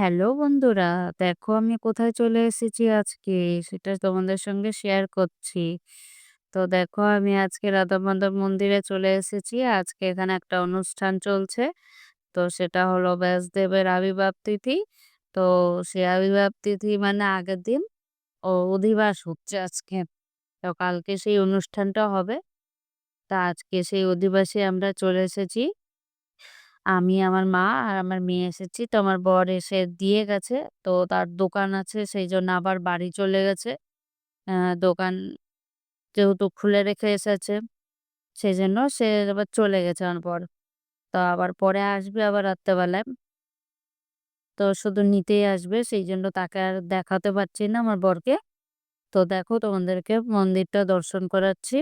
Hello বন্ধুরা, দেখো আমি কোথায় চলে এসেছি আজকে সেটা তোমাদের সঙ্গে শেয়ার করছি। তো দেখো আমি আজকে রাধা মাধব মন্দিরে চলে এসেছি। আজকে এখানে একটা অনুষ্ঠান চলছে। তো সেটা হলো ব্যাসদেবের আবির্ভাব তিথি। তো সে আবির্ভাব তিথি মানে আগের দিন ও অধিবাস হচ্ছে আজকে। তো কালকে সেই অনুষ্ঠানটা হবে। তা আজকে সেই অধিবাসে আমরা চলে এসেছি। আমি, আমার মা আর আমার মেয়ে এসেছি। তো আমার বর এসে দিয়ে গেছে। তো তার দোকান আছে সেইজন্য আবার বাড়ি চলে গেছে। দোকান যেহেতু খুলে রেখে এসেছে, সেজন্য সে আবার চলে গেছে আমার বর। তো আবার পরে আসবে আবার রাত্রেবেলায়। তো শুধু নিতেই আসবে সেইজন্য তাকে আর দেখাতে পারছি না আমার বরকে। তো দেখো তোমাদেরকে মন্দিরটা দর্শন করাচ্ছি।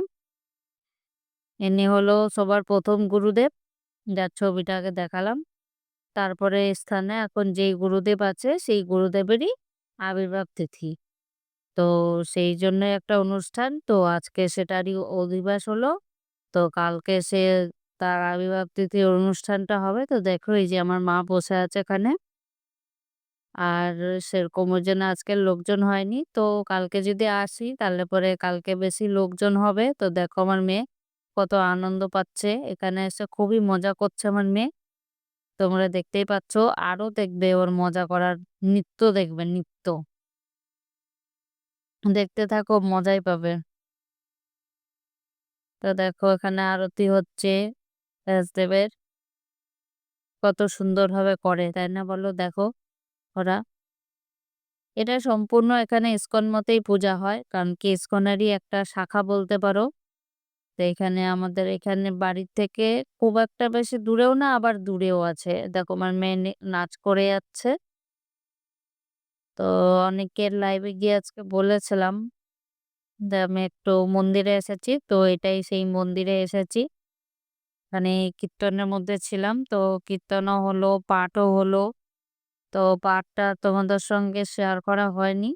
ইনি হলো সবার ১ম গুরুদেব। যার ছবিটা আগে দেখালাম। তারপরে স্থানে এখন যেই গুরুদেব আছে, সেই গুরুদেবেরই আবির্ভাব তিথি। তো সেই জন্য একটা অনুষ্ঠান তো আজকে সেটারই অধিবাস হলো। তো কালকে সে তার আবির্ভাব তিথির অনুষ্ঠানটা হবে। তো দেখো এই যে আমার মা বসে আছে এখানে। আর সেরকম জন্য আজকের লোকজন হয়নি। তো কালকে যদি আসি তাহলে পরে কালকে বেশি লোকজন হবে। তো দেখো আমার মেয়ে কত আনন্দ পাচ্ছে। এখানে এসে খুবই মজা করছে আমার মেয়ে। তোমরা দেখতেই পাচ্ছ। আরও দেখবে ওর মজা করার নৃত্য দেখবে, নৃত্য। দেখতে থাকো, মজাই পাবে। তো দেখো, এখানে আরতি হচ্ছে ব্যাসদেবের। কত সুন্দরভাবে করে, তাই না বলো দেখো ওরা। এটা সম্পূর্ণ এখানে ইসকন মতেই পূজা হয়। কারণ কি ইসকনেরই একটা শাখা বলতে পারো। তো এখানে আমাদের এখানে বাড়ির থেকে খুব একটা বেশি দূরেও না আবার দূরেও আছে। দেখো আমার মেয়ে নাচ করে যাচ্ছে। তো অনেকের লাইভে গিয়ে আজকে বলেছিলাম আমি একটু মন্দিরে এসেছি। তো এটাই সেই মন্দিরে এসেছি। মানে কীর্তনের মধ্যে ছিলাম। তো কীর্তনও হলো, পাঠও হলো। তো পাঠটা তোমাদের সঙ্গে শেয়ার করা হয়নি।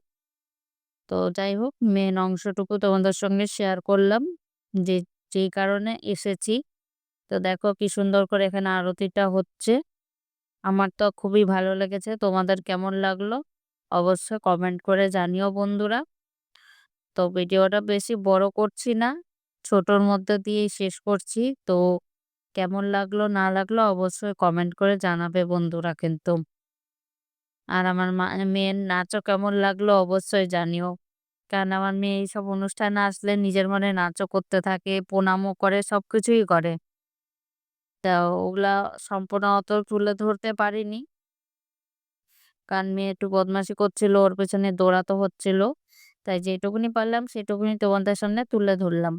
তো যাই হোক মেন অংশটুকু তোমাদের সঙ্গে শেয়ার করলাম। যে যেই কারণে এসেছি। তো দেখো কি সুন্দর করে এখানে আরতিটা হচ্ছে। আমার তো খুবই ভালো লেগেছে। তোমাদের কেমন লাগল? অবশ্যই কমেন্ট করে জানিও বন্ধুরা। তো ভিডিওটা বেশি বড় করছি না। ছোটর মধ্যে দিয়েই শেষ করছি। তো কেমন লাগল, না লাগল অবশ্যই কমেন্ট করে জানাবে বন্ধুরা কিন্তু। আর আমার মেয়ের নাচও কেমন লাগল অবশ্যই জানিও। কারণ আমার মেয়ে এইসব অনুষ্ঠানে আসলে নিজের মনে নাচও করতে থাকে, প্রণামও করে, সব কিছুই করে। তা ওগুলা সম্পূর্ণ অত তুলে ধরতে পারিনি। কারণ মেয়ে একটু বদমাশি করছিল, ওর পেছনে দৌড়াতে হচ্ছিল। তাই যেটুকুনি পারলাম সেটুকুনি তোমাদের সামনে তুলে ধরলাম।